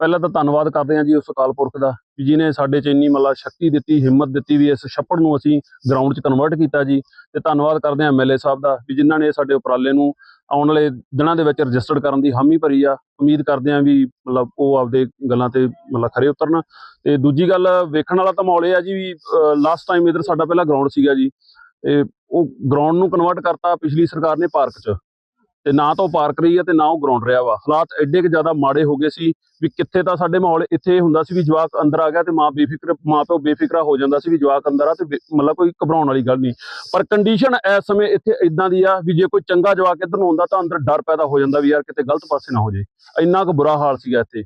ਪਹਿਲਾਂ ਤਾਂ ਧੰਨਵਾਦ ਕਰਦੇ ਹਾਂ ਜੀ ਉਸ ਅਕਾਲ ਪੁਰਖ ਦਾ ਵੀ ਜਿਹਨੇ ਸਾਡੇ 'ਚ ਇੰਨੀ ਮਤਲਬ ਸ਼ਕਤੀ ਦਿੱਤੀ, ਹਿੰਮਤ ਦਿੱਤੀ ਵੀ ਇਸ ਛੱਪੜ ਨੂੰ ਅਸੀਂ ਗਰਾਊਂਡ 'ਚ ਕਨਵਰਟ ਕੀਤਾ ਜੀ। ਤੇ ਧੰਨਵਾਦ ਕਰਦੇ ਹਾਂ ਐਮਐਲਏ ਸਾਹਿਬ ਦਾ ਵੀ ਜਿਨ੍ਹਾਂ ਨੇ ਸਾਡੇ ਉਪਰਾਲੇ ਨੂੰ ਆਉਣ ਵਾਲੇ ਦਿਨਾਂ ਦੇ ਵਿੱਚ ਰਜਿਸਟਰਡ ਕਰਨ ਦੀ ਹਾਮੀ ਭਰੀ ਆ। ਉਮੀਦ ਕਰਦੇ ਹਾਂ ਵੀ ਮਤਲਬ ਉਹ ਆਪਦੇ ਗੱਲਾਂ ਤੇ ਮਤਲਬ ਖਰੇ ਉਤਰਨ। ਤੇ ਦੂਜੀ ਗੱਲ ਵੇਖਣ ਵਾਲਾ ਤਾਂ ਮਾਹੌਲ ਇਹ ਆ ਜੀ ਵੀ ਲਾਸਟ ਟਾਈਮ ਇਧਰ ਸਾਡਾ ਪਹਿਲਾਂ ਗਰਾਊਂਡ ਸੀਗਾ ਜੀ। ਤੇ ਉਹ ਗਰਾਊਂਡ ਨੂੰ ਕਨਵਰਟ ਕਰਤਾ ਪਿਛਲੀ ਸਰਕਾਰ ਨੇ ਪਾਰਕ 'ਚ। ਤੇ ਨਾ ਤਾਂ ਉਹ ਪਾਰਕ ਰਹੀ ਹੈ ਤੇ ਨਾ ਉਹ ਗਰਾਊਂਡ ਰਿਹਾ ਵਾ। ਹਾਲਾਤ ਐਡੇ ਕਿ ਜ਼ਿਆਦਾ ਮਾੜੇ ਹੋ ਗਏ ਸੀ ਵੀ ਕਿੱਥੇ ਤਾਂ ਸਾਡੇ ਮਾਹੌਲ ਇੱਥੇ ਇਹ ਹੁੰਦਾ ਸੀ ਵੀ ਜਵਾਕ ਅੰਦਰ ਆ ਗਿਆ ਤੇ ਮਾਂ ਬੇਫਿਕਰ ਮਾਂ ਪਿਓ ਬੇਫਿਕਰਾ ਹੋ ਜਾਂਦਾ ਸੀ ਵੀ ਜਵਾਕ ਅੰਦਰ ਆ ਤੇ ਮਤਲਬ ਕੋਈ ਘਬਰਾਉਣ ਵਾਲੀ ਗੱਲ ਨਹੀਂ। ਪਰ ਕੰਡੀਸ਼ਨ ਇਸ ਸਮੇਂ ਇੱਥੇ ਇਦਾਂ ਦੀ ਆ ਵੀ ਜੇ ਕੋਈ ਚੰਗਾ ਜਵਾਕ ਇੱਧਰ ਨੂੰ ਆਉਂਦਾ ਤਾਂ ਅੰਦਰ ਡਰ ਪੈਦਾ ਹੋ ਜਾਂਦਾ ਵੀ ਯਾਰ ਕਿਤੇ ਗਲਤ ਪਾਸੇ ਨਾ ਹੋ ਜੇ। ਇੰਨਾ ਕੁ ਬੁਰਾ ਹਾਲ ਸੀਗਾ ਇੱਥੇ।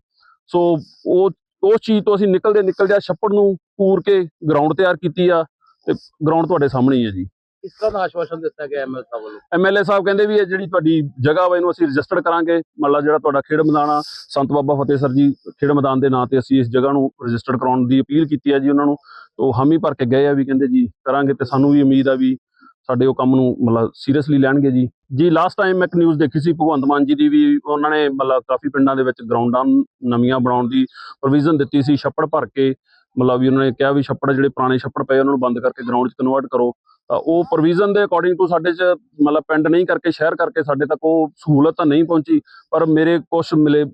ਸੋ ਉਹ, ਉਸ ਚੀਜ਼ ਤੋਂ ਅਸੀਂ ਨਿਕਲਦੇ ਨਿਕਲਦੇ ਛੱਪੜ ਨੂੰ ਪੂਰ ਕੇ ਗਰਾਊਂਡ ਤਿਆਰ ਕੀਤੀ ਆ ਤੇ ਗਰਾਊਂਡ ਤੁਹਾਡੇ ਸਾਹਮਣੇ ਹੀ ਹੈ ਜੀ। ਇਸ ਤਰ੍ਹਾਂ ਦਾ ਆਸ਼ਵਾਸਨ ਦਿੱਤਾ ਗਿਆ ਐਮਐਲ ਸਾਹਿਬ ਵੱਲੋਂ? ਐਮਐਲਏ ਸਾਹਿਬ ਕਹਿੰਦੇ ਵੀ ਇਹ ਜਿਹੜੀ ਤੁਹਾਡੀ ਜਗ੍ਹਾ ਵਾ, ਇਹਨੂੰ ਅਸੀਂ ਰਜਿਸਟਰਡ ਕਰਾਂਗੇ। ਮਤਲਬ ਜਿਹੜਾ ਤੁਹਾਡਾ ਖੇਡ ਮੈਦਾਨ ਆ, ਸੰਤ ਬਾਬਾ ਫਤਿਹ ਸਰ ਜੀ ਖੇਡ ਮੈਦਾਨ ਦੇ ਨਾਂ ਤੇ ਅਸੀਂ ਇਸ ਜਗ੍ਹਾ ਨੂੰ ਰਜਿਸਟਰਡ ਕਰਾਉਣ ਦੀ ਅਪੀਲ ਕੀਤੀ ਹੈ ਜੀ ਉਹਨਾਂ ਨੂੰ। ਉਹ ਹਾਮੀ ਭਰ ਕੇ ਗਏ ਆ ਵੀ ਕਹਿੰਦੇ ਜੀ ਕਰਾਂਗੇ ਤੇ ਸਾਨੂੰ ਵੀ ਉਮੀਦ ਆ ਵੀ ਸਾਡੇ ਉਹ ਕੰਮ ਨੂੰ ਮਤਲਬ ਸੀਰੀਅਸਲੀ ਲੈਣਗੇ ਜੀ। ਜੀ ਲਾਸਟ ਟਾਈਮ ਮੈਂ ਇੱਕ ਨਿਊਜ਼ ਦੇਖੀ ਸੀ ਭਗਵੰਤ ਮਾਨ ਜੀ ਦੀ ਵੀ ਉਹਨਾਂ ਨੇ ਮਤਲਬ ਕਾਫੀ ਪਿੰਡਾਂ ਦੇ ਵਿੱਚ ਗਰਾਊਂਡਾਂ ਨਵੀਆਂ ਬਣਾਉਣ ਦੀ ਪ੍ਰੋਵੀਜ਼ਨ ਦਿੱਤੀ ਸੀ, ਛੱਪੜ ਭਰ ਕੇ ਮਤਲਬ ਵੀ ਉਹਨਾਂ ਨੇ ਕਿਹਾ ਵੀ ਛੱਪੜ ਜਿਹੜੇ ਪੁਰਾਣੇ ਛੱਪੜ ਪਏ ਉਹਨਾਂ ਨੂੰ ਬੰਦ ਕਰਕੇ ਗਰਾਊਂਡ 'ਚ ਕਨਵਰਟ ਕਰੋ। ਉਹ ਪ੍ਰੋਵੀਜ਼ਨ ਦੇ ਅਕੋਰਡਿੰਗ ਟੂ ਸਾਡੇ 'ਚ ਮਤਲਬ ਪਿੰਡ ਨਹੀਂ ਕਰਕੇ, ਸ਼ਹਿਰ ਕਰਕੇ ਸਾਡੇ ਤੱਕ ਉਹ ਸਹੂਲਤ ਤਾਂ ਨਹੀਂ ਪਹੁੰਚੀ। ਪਰ ਮੇਰੇ ਕੁਝ ਮਿਲੇ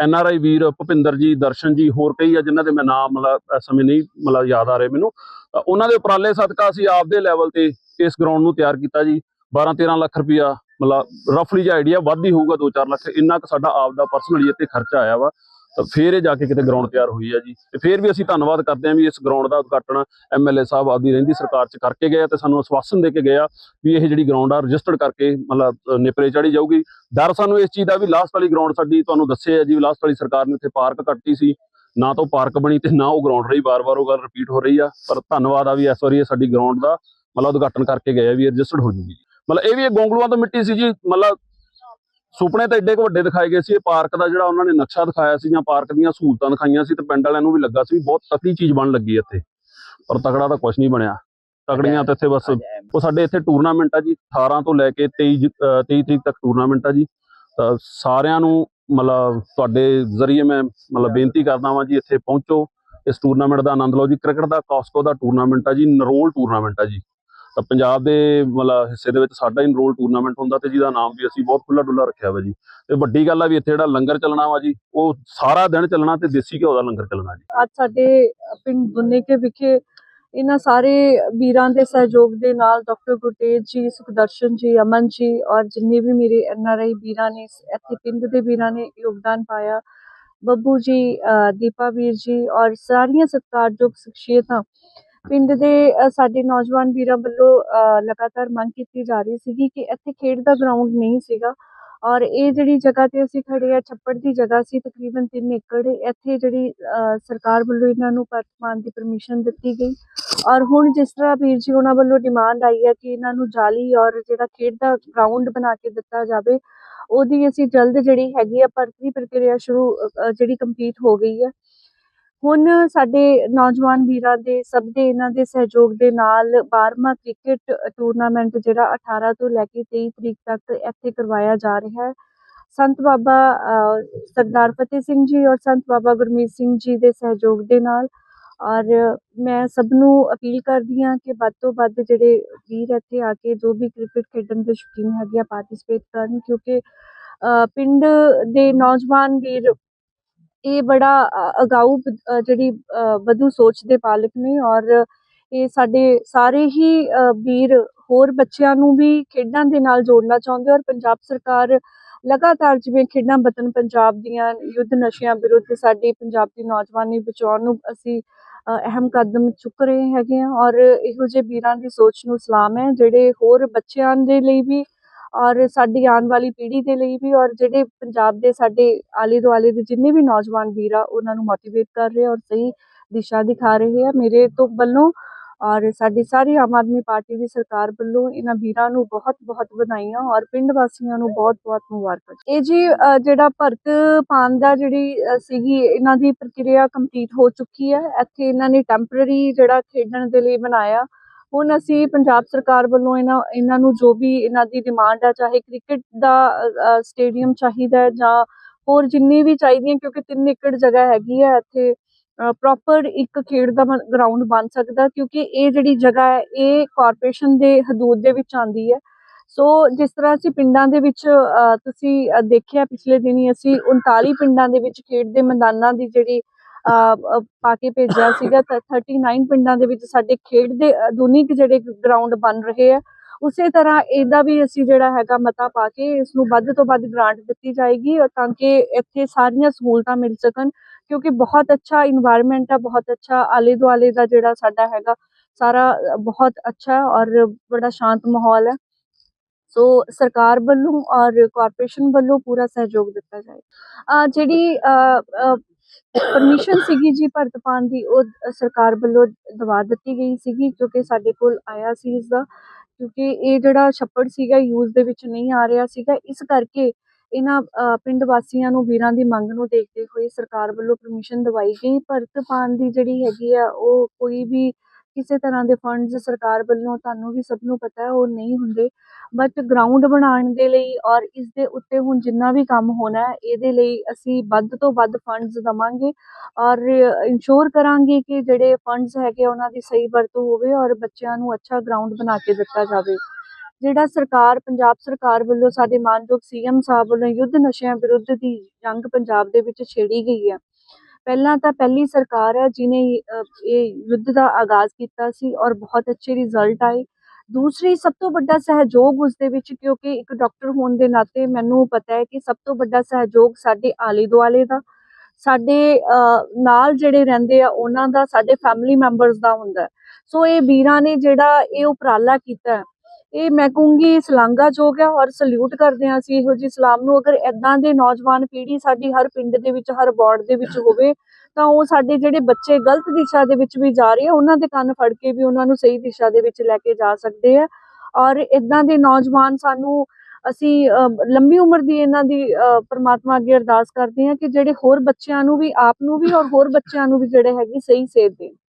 ਐਨ ਆਰ ਆਈ ਵੀਰ ਭੁਪਿੰਦਰ ਜੀ, ਦਰਸ਼ਨ ਜੀ, ਹੋਰ ਕਈ ਆ ਜਿਨ੍ਹਾਂ ਦੇ ਮੈਂ ਨਾਮ ਮਤਲਬ ਇਸ ਸਮੇਂ ਨਹੀਂ ਮਤਲਬ ਯਾਦ ਆ ਰਹੇ ਮੈਨੂੰ। ਤਾਂ ਉਹਨਾਂ ਦੇ ਉਪਰਾਲੇ ਸਦਕਾ ਅਸੀਂ ਆਪਦੇ ਲੈਵਲ ਤੇ ਇਸ ਗਰਾਊਂਡ ਨੂੰ ਤਿਆਰ ਕੀਤਾ ਜੀ। 12 13 ਲੱਖ ਰੁਪਇਆ ਮਤਲਬ ਰਫਲੀ ਜਿਹਾ ਆਈਡੀਆ ਵੱਧ ਹੀ ਹੋਊਗਾ 2-4 ਲੱਖ। ਇੰਨਾ ਕੁ ਸਾਡਾ ਆਪ ਦਾ ਪਰਸਨਲੀ ਇੱਥੇ ਖਰਚਾ ਆਇਆ ਵਾ। ਤਾਂ ਫੇਰ ਇਹ ਜਾ ਕੇ ਕਿਤੇ ਗਰਾਊਂਡ ਤਿਆਰ ਹੋਈ ਆ ਜੀ। ਤੇ ਫੇਰ ਵੀ ਅਸੀਂ ਧੰਨਵਾਦ ਕਰਦੇ ਹਾਂ ਵੀ ਇਸ ਗਰਾਊਂਡ ਦਾ ਉਦਘਾਟਨ ਐਮਐਲਏ ਸਾਹਿਬ ਆਪਦੀ ਰਹਿੰਦੀ ਸਰਕਾਰ 'ਚ ਕਰਕੇ ਗਏ ਤੇ ਸਾਨੂੰ ਅਸਵਾਸਨ ਦੇ ਕੇ ਗਿਆ ਵੀ ਇਹ ਜਿਹੜੀ ਗਰਾਊਂਡ ਆ ਰਜਿਸਟਰਡ ਕਰਕੇ ਮਤਲਬ ਅ, ਨਿਪਰੇ ਚੜੀ ਜਾਊਗੀ। ਡਰ ਸਾਨੂੰ ਇਸ ਚੀਜ਼ ਦਾ ਵੀ ਲਾਸਟ ਵਾਲੀ ਗਰਾਊਂਡ ਸਾਡੀ ਤੁਹਾਨੂੰ ਦੱਸਿਆ ਜੀ ਲਾਸਟ ਵਾਲੀ ਸਰਕਾਰ ਨੇ ਇੱਥੇ ਪਾਰਕ ਕੱਟੀ ਸੀ। ਨਾ ਤਾਂ ਉਹ ਪਾਰਕ ਬਣੀ ਤੇ ਨਾ ਉਹ ਗਰਾਊਂਡ ਰਹੀ ਵਾਰ-ਵਾਰ ਉਹ ਗੱਲ ਰਿਪੀਟ ਹੋ ਰਹੀ ਆ। ਪਰ ਧੰਨਵਾਦ ਆ ਵੀ ਇਸ ਵਾਰੀ ਇਹ ਸਾਡੀ ਗਰਾਊਂਡ ਦਾ ਮਤਲਬ ਉਦਘਾਟਨ ਕਰਕੇ ਗਏ ਆ ਵੀ ਰਜਿਸਟਰਡ ਹੋ ਜੂਗੀ। ਮਤਲਬ ਇਹ ਵੀ ਇਹ ਗੋਂਗਲੂਆਂ ਤੋਂ ਮਿੱਟੀ ਸੀ ਜੀ। ਮਤਲਬ ਸੁਪਨੇ ਤਾਂ ਏਡੇ ਕੁ ਵੱਡੇ ਦਿਖਾਏ ਗਏ ਸੀ ਇਹ ਪਾਰਕ ਦਾ ਜਿਹੜਾ ਉਹਨਾਂ ਨੇ ਨਕਸ਼ਾ ਦਿਖਾਇਆ ਸੀ ਜਾਂ ਪਾਰਕ ਦੀਆਂ ਸਹੂਲਤਾਂ ਦਿਖਾਈਆਂ ਸੀ ਤੇ ਪਿੰਡ ਵਾਲਿਆਂ ਨੂੰ ਵੀ ਲੱਗਾ ਸੀ ਵੀ ਬਹੁਤ ਤਕੜੀ ਚੀਜ਼ ਬਣ ਲੱਗੀ ਇੱਥੇ। ਪਰ ਤਕੜਾ ਤਾਂ ਕੁਝ ਨਹੀਂ ਬਣਿਆ। ਤਕੜੀਆਂ ਤਾਂ ਇੱਥੇ ਬਸ ਉਹ ਸਾਡੇ ਇੱਥੇ ਟੂਰਨਾਮੈਂਟ ਆ ਜੀ 18 ਤੋਂ ਲੈ ਕੇ 23 ਜ- ਅਹ 23 ਤਰੀਕ ਤੱਕ ਟੂਰਨਾਮੈਂਟ ਆ ਜੀ। ਸਾਰਿਆਂ ਨੂੰ ਮਤਲਬ ਤੁਹਾਡੇ ਜ਼ਰੀਏ ਮੈਂ ਮਤਲਬ ਬੇਨਤੀ ਕਰਦਾ ਵਾਂ ਜੀ ਇੱਥੇ ਪਹੁੰਚੋ। ਇਸ ਟੂਰਨਾਮੈਂਟ ਦਾ ਆਨੰਦ ਲਓ ਜੀ। ਕ੍ਰਿਕਟ ਦਾ ਕਾਸਕੋ ਦਾ ਟੂਰਨਾਮੈਂਟ ਆ ਜੀ ਨਰੋਲ ਟੂਰਨਾਮੈਂਟ ਆ ਜੀ। ਤਾਂ ਪੰਜਾਬ ਦੇ ਮਤਲਬ ਹਿੱਸੇ ਦੇ ਵਿੱਚ ਸਾਡਾ ਹੀ ਟੂਰਨਾਮੈਂਟ ਹੁੰਦਾ ਤੇ ਜਿਹਦਾ ਨਾਮ ਵੀ ਅਸੀਂ ਬਹੁਤ ਖੁੱਲਾ ਡੁੱਲਾ ਰੱਖਿਆ ਵਾ ਜੀ। ਤੇ ਵੱਡੀ ਗੱਲ ਆ ਵੀ ਇੱਥੇ ਜਿਹੜਾ ਲੰਗਰ ਚੱਲਣਾ ਵਾ ਜੀ, ਉਹ ਸਾਰਾ ਦਿਨ ਚੱਲਣਾ ਤੇ ਦੇਸੀ ਘਿਓ ਦਾ ਲੰਗਰ ਚੱਲਣਾ ਜੀ। ਅੱਜ ਸਾਡੇ ਪਿੰਡ ਦੁੰਨੇਕੇ ਵਿਖੇ ਇਹਨਾਂ ਸਾਰੇ ਵੀਰਾਂ ਦੇ ਸਹਿਯੋਗ ਦੇ ਨਾਲ ਡਾਕਟਰ ਗੁਰਤੇਜ ਜੀ, ਸੁਖਦਰਸ਼ਨ ਜੀ, ਅਮਨ ਜੀ ਔਰ ਜਿੰਨੇ ਵੀ ਮੇਰੇ ਐਨਆਰਆਈ ਵੀਰਾਂ ਨੇ ਇਸ- ਇੱਥੇ ਪਿੰਡ ਦੇ ਵੀਰਾਂ ਨੇ ਯੋਗਦਾਨ ਪਾਇਆ। ਬੱਬੂ ਜੀ ਦੀਪਾ ਵੀਰ ਜੀ ਔਰ ਸਾਰੀਆਂ ਸਤਿਕਾਰਯੋਗ ਸ਼ਖਸੀਅਤਾਂ ਪਿੰਡ ਦੇ ਸਾਡੇ ਨੌਜਵਾਨ ਵੀਰਾਂ ਵੱਲੋਂ ਲਗਾਤਾਰ ਮੰਗ ਕੀਤੀ ਜਾ ਰਹੀ ਸੀਗੀ ਕਿ ਇੱਥੇ ਖੇਡ ਦਾ ਗਰਾਊਂਡ ਨਹੀਂ ਸੀਗਾ। ਔਰ ਇਹ ਜਿਹੜੀ ਜਗ੍ਹਾ ਤੇ ਅਸੀਂ ਖੜੇ ਆ ਛੱਪੜ ਦੀ ਜਗ੍ਹਾ ਸੀ, ਤਕਰੀਬਨ 3 ਏਕੜ। ਇੱਥੇ ਜਿਹੜੀ ਸਰਕਾਰ ਵੱਲੋਂ ਇਹਨਾਂ ਨੂੰ ਵਰਤਮਾਨ ਦੀ ਪਰਮਿਸ਼ਨ ਦਿੱਤੀ ਗਈ। ਔਰ ਹੁਣ ਜਿਸ ਤਰ੍ਹਾਂ ਵੀਰ ਜੀ ਉਹਨਾਂ ਵੱਲੋਂ ਡਿਮਾਂਡ ਆਈ ਹੈ ਕਿ ਇਹਨਾਂ ਨੂੰ ਜਾਲੀ ਔਰ ਜਿਹੜਾ ਖੇਡ ਦਾ ਗਰਾਊਂਡ ਬਣਾ ਕੇ ਦਿੱਤਾ ਜਾਵੇ, ਉਹਦੀ ਅਸੀਂ ਜਲਦ ਜਿਹੜੀ ਹੈਗੀ ਆ ਭਰਤੀ ਪ੍ਰਕਿਰਿਆ ਸ਼ੁਰੂ ਜਿਹੜੀ ਕੰਪਲੀਟ ਹੋ ਗਈ ਹੈ। ਹੁਣ ਸਾਡੇ ਨੌਜਵਾਨ ਵੀਰਾਂ ਦੇ, ਸਭ ਦੇ ਇਹਨਾਂ ਦੇ ਸਹਿਯੋਗ ਦੇ ਨਾਲ 12ਵਾਂ ਕ੍ਰਿਕਟ ਟੂਰਨਾਮੈਂਟ ਜਿਹੜਾ 18 ਤੋਂ ਲੈ ਕੇ 23 ਤਰੀਕ ਤੱਕ ਇੱਥੇ ਕਰਵਾਇਆ ਜਾ ਰਿਹਾ ਹੈ। ਸੰਤ ਬਾਬਾ ਸਰਦਾਰ ਫਤਿਹ ਸਿੰਘ ਜੀ ਔਰ ਸੰਤ ਬਾਬਾ ਗੁਰਮੀਤ ਸਿੰਘ ਜੀ ਦੇ ਸਹਿਯੋਗ ਦੇ ਨਾਲ ਔਰ ਮੈਂ ਸਭ ਨੂੰ ਅਪੀਲ ਕਰਦੀ ਹਾਂ ਕਿ ਵੱਧ ਤੋਂ ਵੱਧ ਜਿਹੜੇ ਵੀਰ ਇੱਥੇ ਆ ਕੇ ਜੋ ਵੀ ਕ੍ਰਿਕਟ ਖੇਡਣ ਦੇ ਸ਼ੌਕੀਨ ਹੈਗੇ ਆ ਪਾਰਟਿਸਿਪੇਟ ਕਰਨ ਕਿਉਂਕਿ ਪਿੰਡ ਦੇ ਨੌਜਵਾਨ ਵੀਰ ਇਹ ਬੜਾ ਅਗਾਊ ਜਿਹੜੀ ਅ, ਵਧੂ ਸੋਚ ਦੇ ਪਾਲਕ ਨੇ ਔਰ ਇਹ ਸਾਡੇ ਸਾਰੇ ਹੀ ਵੀਰ ਹੋਰ ਬੱਚਿਆਂ ਨੂੰ ਵੀ ਖੇਡਾਂ ਦੇ ਨਾਲ ਜੋੜਨਾ ਚਾਹੁੰਦੇ ਔਰ ਪੰਜਾਬ ਸਰਕਾਰ ਲਗਾਤਾਰ ਜਿਵੇਂ ਖੇਡਾਂ ਵਤਨ ਪੰਜਾਬ ਦੀਆਂ ਯੁੱਧ ਨਸ਼ਿਆਂ ਵਿਰੁੱਧ ਸਾਡੀ ਪੰਜਾਬ ਦੀ ਨੌਜਵਾਨੀ ਬਚਾਉਣ ਨੂੰ ਅਸੀਂ ਅਹਿਮ ਕਦਮ ਚੁੱਕ ਰਹੇ ਹੈਗੇ ਆ ਔਰ ਇਹੋ ਜਿਹੇ ਵੀਰਾਂ ਦੀ ਸੋਚ ਨੂੰ ਸਲਾਮ ਹੈ ਜਿਹੜੇ ਹੋਰ ਬੱਚਿਆਂ ਦੇ ਲਈ ਵੀ ਔਰ ਸਾਡੀ ਆਉਣ ਵਾਲੀ ਪੀੜ੍ਹੀ ਦੇ ਲਈ ਵੀ ਔਰ ਜਿਹੜੇ ਪੰਜਾਬ ਦੇ ਸਾਡੇ ਆਲੇ ਦੁਆਲੇ ਦੇ ਜਿੰਨੇ ਵੀ ਨੌਜਵਾਨ ਵੀਰ ਆ, ਉਹਨਾਂ ਨੂੰ ਮੋਟੀਵੇਟ ਕਰ ਰਹੇ ਔਰ ਸਹੀ ਦਿਸ਼ਾ ਦਿਖਾ ਰਹੇ ਆ। ਮੇਰੇ ਤੋਂ ਵੱਲੋਂ ਔਰ ਸਾਡੀ ਸਾਰੀ ਆਮ ਆਦਮੀ ਪਾਰਟੀ ਦੀ ਸਰਕਾਰ ਵੱਲੋਂ ਇਹਨਾਂ ਵੀਰਾਂ ਨੂੰ ਬਹੁਤ ਬਹੁਤ ਵਧਾਈਆਂ ਔਰ ਪਿੰਡ ਵਾਸੀਆਂ ਨੂੰ ਬਹੁਤ ਬਹੁਤ ਮੁਬਾਰਕਾਂ। ਇਹ ਜੀ ਜਿਹੜਾ ਭਰਤ ਪਾਣ ਦਾ ਜਿਹੜੀ ਸੀਗੀ, ਇਹਨਾਂ ਦੀ ਪ੍ਰਕਿਰਿਆ ਕੰਪਲੀਟ ਹੋ ਚੁੱਕੀ ਹੈ। ਇੱਥੇ ਇਹਨਾਂ ਨੇ ਟੈਂਪਰੇਰੀ ਜਿਹੜਾ ਖੇਡਣ ਦੇ ਲਈ ਬਣਾਇਆ ਹੁਣ ਅਸੀਂ ਪੰਜਾਬ ਸਰਕਾਰ ਵੱਲੋਂ ਇਹਨਾਂ ਇਹਨਾਂ ਨੂੰ ਜੋ ਵੀ ਇਹਨਾਂ ਦੀ ਡਿਮਾਂਡ ਹੈ ਚਾਹੇ ਕ੍ਰਿਕਟ ਦਾ ਸਟੇਡੀਅਮ ਚਾਹੀਦਾ ਜਾਂ ਹੋਰ ਜਿੰਨੀ ਵੀ ਚਾਹੀਦੀਆਂ, ਕਿਉਂਕਿ 3 ਏਕੜ ਜਗ੍ਹਾ ਹੈਗੀ ਹੈ, ਇੱਥੇ ਪ੍ਰੋਪਰ ਇੱਕ ਖੇਡ ਦਾ ਗਰਾਊਂਡ ਬਣ ਸਕਦਾ, ਕਿਉਂਕਿ ਇਹ ਜਿਹੜੀ ਜਗ੍ਹਾ ਹੈ, ਇਹ ਕਾਰਪੋਰੇਸ਼ਨ ਦੇ ਹਦੂਦ ਦੇ ਵਿੱਚ ਆਉਂਦੀ ਹੈ। ਸੋ ਜਿਸ ਤਰ੍ਹਾਂ ਅਸੀਂ ਪਿੰਡਾਂ ਦੇ ਵਿੱਚ ਤੁਸੀਂ ਦੇਖਿਆ ਪਿਛਲੇ ਦਿਨੀ ਅਸੀਂ 39 ਪਿੰਡਾਂ ਦੇ ਵਿੱਚ ਖੇਡ ਦੇ ਮੈਦਾਨਾਂ ਦੀ ਜਿਹੜੀ ਪਾ ਕੇ ਭੇਜਿਆ ਸੀਗਾ। ਤਾਂ 39 ਪਿੰਡਾਂ ਦੇ ਵਿੱਚ ਸਾਡੇ ਖੇਡ ਦੇ ਆਧੁਨਿਕ ਜਿਹੜੇ ਗਰਾਊਂਡ ਬਣ ਰਹੇ ਆ। ਉਸੇ ਤਰ੍ਹਾਂ ਇਹਦਾ ਵੀ ਅਸੀਂ ਜਿਹੜਾ ਹੈਗਾ ਮਤਾ ਪਾ ਕੇ ਇਸ ਨੂੰ ਵੱਧ ਤੋਂ ਵੱਧ ਗ੍ਰਾਂਟ ਦਿੱਤੀ ਜਾਏਗੀ, ਤਾਂ ਕਿ ਇੱਥੇ ਸਾਰੀਆਂ ਸਹੂਲਤਾਂ ਮਿਲ ਸਕਣ। ਕਿਉਂਕਿ ਬਹੁਤ ਅੱਛਾ ਇਨਵਾਇਰਨਮੈਂਟ ਆ, ਬਹੁਤ ਅੱਛਾ ਆਲੇ ਦੁਆਲੇ ਦਾ ਜਿਹੜਾ ਸਾਡਾ ਹੈਗਾ, ਸਾਰਾ ਬਹੁਤ ਅੱਛਾ ਔਰ ਬੜਾ ਸ਼ਾਂਤ ਮਾਹੌਲ ਹੈ ਸੋ ਸਰਕਾਰ ਵੱਲੋਂ ਔਰ ਕਾਰਪੋਰੇਸ਼ਨ ਵੱਲੋਂ ਪੂਰਾ ਸਹਿਯੋਗ ਦਿੱਤਾ ਜਾਏ। ਜਿਹੜੀ ਪਰਮਿਸ਼ਨ ਸੀਗੀ ਜੀ ਭਰਤ ਪਾਉਣ ਦੀ, ਉਹ ਸਰਕਾਰ ਵੱਲੋਂ ਦਵਾ ਦਿੱਤੀ ਗਈ ਸੀਗੀ ਕਿਉਂਕਿ ਸਾਡੇ ਕੋਲ ਆਇਆ ਸੀ ਇਸ ਦਾ ਕਿਉਂਕਿ ਇਹ ਜਿਹੜਾ ਛੱਪੜ ਸੀਗਾ, ਯੂਜ਼ ਦੇ ਵਿੱਚ ਨਹੀਂ ਆ ਰਿਹਾ ਸੀਗਾ। ਇਸ ਕਰਕੇ ਇਹਨਾਂ ਪਿੰਡ ਵਾਸੀਆਂ ਨੂੰ, ਵੀਰਾਂ ਦੀ ਮੰਗ ਨੂੰ ਦੇਖਦੇ ਹੋਏ ਸਰਕਾਰ ਵੱਲੋਂ ਪਰਮਿਸ਼ਨ ਦਵਾਈ ਗਈ। ਭਰਤ ਪਾਉਣ ਦੀ ਜਿਹੜੀ ਹੈਗੀ ਆ, ਉਹ ਕੋਈ ਵੀ ਕਿਸੇ ਤਰ੍ਹਾਂ ਦੇ ਫੰਡਸ ਸਰਕਾਰ ਵੱਲੋਂ ਤੁਹਾਨੂੰ ਵੀ ਸਭ ਨੂੰ ਪਤਾ ਹੈ, ਉਹ ਨਹੀਂ ਹੁੰਦੇ। ਬਟ ਗਰਾਊਂਡ ਬਣਾਉਣ ਦੇ ਲਈ ਔਰ ਇਸ ਦੇ ਉੱਤੇ ਹੁਣ ਜਿੰਨਾ ਵੀ ਕੰਮ ਹੋਣਾ ਹੈ, ਇਹਦੇ ਲਈ ਅਸੀਂ ਵੱਧ ਤੋਂ ਵੱਧ ਫੰਡਸ ਦਵਾਂਗੇ ਔਰ ਇੰਸ਼ੋਰ ਕਰਾਂਗੇ ਕਿ ਜਿਹੜੇ ਫੰਡਸ ਹੈਗੇ ਉਹਨਾਂ ਦੀ ਸਹੀ ਵਰਤੋਂ ਹੋਵੇ ਔਰ ਬੱਚਿਆਂ ਨੂੰ ਅੱਛਾ ਗਰਾਊਂਡ ਬਣਾ ਕੇ ਦਿੱਤਾ ਜਾਵੇ। ਜਿਹੜਾ ਸਰਕਾਰ, ਪੰਜਾਬ ਸਰਕਾਰ ਵੱਲੋਂ ਸਾਡੇ ਮਾਨਯੋਗ ਸੀਐਮ ਸਾਹਿਬ ਵੱਲੋਂ ਯੁੱਧ ਨਸ਼ਿਆਂ ਵਿਰੁੱਧ ਦੀ ਜੰਗ ਪੰਜਾਬ ਦੇ ਵਿੱਚ ਛੇੜੀ ਗਈ ਹੈ ਪਹਿਲਾਂ ਤਾਂ ਪਹਿਲੀ ਸਰਕਾਰ ਹੈ ਜਿਨੇ ਇਹ ਯੁੱਧ ਦਾ ਆਗਾਜ਼ ਕੀਤਾ ਸੀ ਔਰ ਬਹੁਤ ਅੱਛੇ ਰਿਜ਼ਲਟ ਆਏ। ਦੂਸਰੀ ਸਭ ਤੋਂ ਵੱਡਾ ਸਹਿਯੋਗ ਉਸ ਦੇ ਵਿੱਚ ਕਿਉਂਕਿ ਇੱਕ ਡਾਕਟਰ ਹੋਣ ਦੇ ਨਾਤੇ ਮੈਨੂੰ ਪਤਾ ਹੈ ਕਿ ਸਭ ਤੋਂ ਵੱਡਾ ਸਹਿਯੋਗ ਸਾਡੇ ਆਲੇ ਦੁਆਲੇ ਦਾ, ਸਾਡੇ ਨਾਲ ਜਿਹੜੇ ਰਹਿੰਦੇ ਆ ਉਹਨਾਂ ਦਾ, ਸਾਡੇ ਫੈਮਿਲੀ ਮੈਂਬਰਸ ਦਾ ਹੁੰਦਾ ਸੋ ਇਹ ਵੀਰਾਂ ਨੇ ਜਿਹੜਾ ਇਹ ਉਪਰਾਲਾ ਕੀਤਾ ਇਹ ਮੈਂ ਕਹੂੰਗੀ ਸ਼ਲਾਘਾਯੋਗ ਹੈ ਔਰ ਸਲੂਟ ਕਰਦੇ ਹਾਂ ਅਸੀਂ ਇਹੋ ਜਿਹੀ ਸਲਾਮ ਨੂੰ ਅਗਰ ਐਦਾਂ ਦੇ ਨੌਜਵਾਨ ਪੀੜ੍ਹੀ ਸਾਡੀ ਹਰ ਪਿੰਡ ਦੇ ਵਿੱਚ ਹਰ ਵਾਰਡ ਦੇ ਵਿੱਚ ਹੋਵੇ ਤਾਂ ਉਹ ਸਾਡੇ ਜਿਹੜੇ ਬੱਚੇ ਗਲਤ ਦਿਸ਼ਾ ਦੇ ਵਿੱਚ ਵੀ ਜਾ ਰਹੇ ਆ ਉਹਨਾਂ ਦੇ ਕੰਨ ਫੜ ਕੇ ਵੀ ਉਹਨਾਂ ਨੂੰ ਸਹੀ ਦਿਸ਼ਾ ਦੇ ਵਿੱਚ ਲੈ ਕੇ ਜਾ ਸਕਦੇ ਆ। ਔਰ ਇਦਾਂ ਦੇ ਨੌਜਵਾਨ ਸਾਨੂੰ ਅਸੀਂ ਲੰਮੀ ਉਮਰ ਦੀ ਇਹਨਾਂ ਦੀ ਅਹ, ਪ੍ਰਮਾਤਮਾ ਅੱਗੇ ਅਰਦਾਸ ਕਰਦੇ ਹਾਂ ਕਿ ਜਿਹੜੇ ਹੋਰ ਬੱਚਿਆਂ ਨੂੰ ਵੀ ਆਪ ਨੂੰ ਵੀ ਔਰ ਹੋਰ ਬੱਚਿਆਂ ਨੂੰ ਵੀ ਜਿਹੜੇ ਹੈਗੇ ਸਹੀ ਸੇਧ ਦੇਣ।